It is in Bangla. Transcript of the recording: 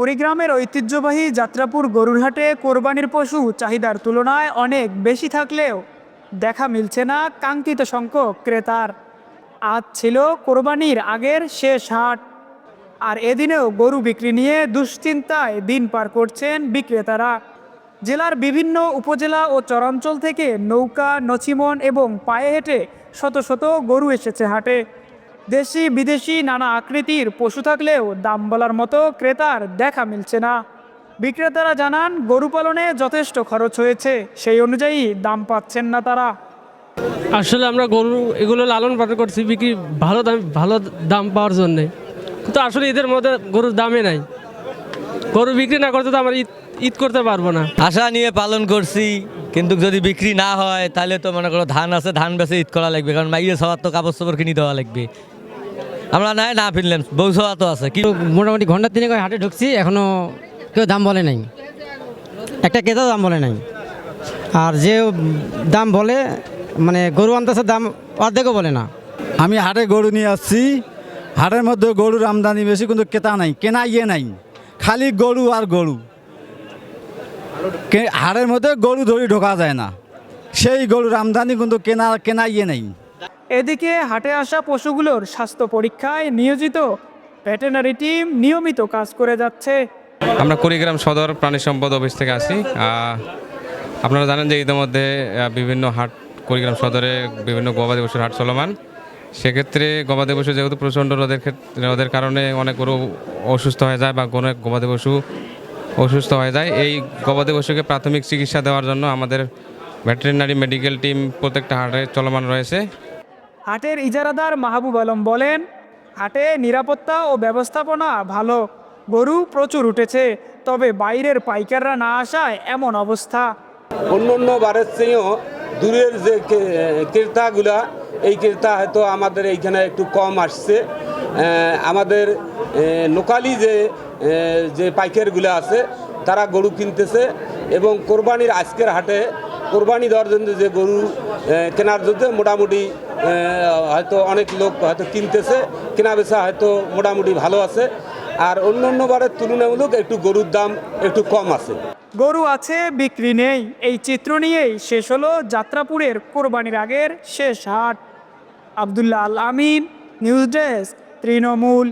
কুড়িগ্রামের ঐতিহ্যবাহী যাত্রাপুর গরুরহাটে কোরবানির পশু চাহিদার তুলনায় অনেক বেশি থাকলেও দেখা মিলছে না কাঙ্ক্ষিত সংখ্যক ক্রেতার। আজ ছিল কোরবানির আগের শেষ হাট। আর এদিনেও গরু বিক্রি নিয়ে দুশ্চিন্তায় দিন পার করছেন বিক্রেতারা। জেলার বিভিন্ন উপজেলা ও চরাঞ্চল থেকে নৌকা, নছিমন এবং পায়ে হেঁটে শত শত গরু এসেছে হাটে। দেশি বিদেশি নানা আকৃতির পশু থাকলেও দাম বলার মতো ক্রেতার দেখা মিলছে না। বিক্রেতারা জানান গরু পালনে যথেষ্ট খরচ হয়েছে সেই অনুযায়ী দাম পাচ্ছেন না তারা। আসলে আমরা গরু এগুলো লালন পালন করছি বিক্রি ভালো দাম ভালো দাম পাওয়ার জন্যে। কিন্তু আসলে ঈদের মধ্যে গরুর দামে নাই। গরু বিক্রি না করতে তো আমরা ঈদ ঈদ করতে পারব না। আশা নিয়ে পালন করছি কিন্তু যদি বিক্রি না হয় তাহলে তো মনে করো ধান আছে ধান বেচে ঈদ করা লাগবে কারণ মাইয়ে সবার তো কাপড় চোপড় কিনে দেওয়া লাগবে। আমরা নাই, না ফিরলাম সবার তো আছে। কি মোটামুটি ঘণ্টা তিনেক হাটে ঢুকছি এখনও কেউ দাম বলে নাই। একটা ক্রেতাও দাম বলে নাই। আর যে দাম বলে মানে গরু আনতেছে দাম অর্ধেকও বলে না। আমি হাটে গরু নিয়ে আসছি। হাটের মধ্যে গরুর আমদানি বেশি, কিন্তু কেতা নাই, কেনা ইয়ে নাই। খালি গরু আর গরু। হাটের মধ্যে গরু ধরি ঢোকা যায় না। সেই গরুর আমদানি কিন্তু কেনা কেনা ইয়ে নেই। এদিকে হাটে আসা পশুগুলোর স্বাস্থ্য পরীক্ষায় নিয়োজিত ভেটেনারি টিম নিয়মিত কাজ করে যাচ্ছে। আমরা কুড়িগ্রাম সদর প্রাণী সম্পদ অফিস থেকে আসি। আপনারা জানেন যে ইতিমধ্যে বিভিন্ন হাট কুড়িগ্রাম সদরে বিভিন্ন গবাদি পশুর হাট চলমান। সেক্ষেত্রে গবাদি পশু যেহেতু প্রচণ্ড রোদের ক্ষেত্রে রোদের কারণে অনেক গরু অসুস্থ হয়ে যায় বা কোনো গবাদি পশু অসুস্থ হয়ে যায়, এই গবাদি পশুকে প্রাথমিক চিকিৎসা দেওয়ার জন্য আমাদের ভেটেরিনারি মেডিকেল টিম প্রত্যেকটা হাটে চলমান রয়েছে। হাটের ইজারাদার মাহবুব আলম বলেন, হাটে নিরাপত্তা ও ব্যবস্থাপনা ভালো, গরু প্রচুর উঠেছে, তবে বাইরের পাইকাররা না আসায় এমন অবস্থা। অন্য অন্য বারের চেয়েও দূরের যে ক্রেতাগুলা, এই ক্রেতা হয়তো আমাদের এইখানে একটু কম আসছে। আমাদের লোকালি যে যে পাইকারগুলো আছে, তারা গরু কিনতেছে এবং কোরবানির আজকের হাটে কোরবানি দেওয়ার জন্য যে গরু কেনার জন্য মোটামুটি হয়তো অনেক লোক হয়তো কিনতেছে কেনা বেচা হয়তো মোটামুটি ভালো আছে। আর অন্য অন্য বারের তুলনামূলক একটু গরুর দাম একটু কম আছে। গরু আছে, বিক্রি নেই। এই চিত্র নিয়েই শেষ হলো যাত্রাপুরের কোরবানির আগের শেষ হাট। Abdullah Al Amin, news desk, Trinamool.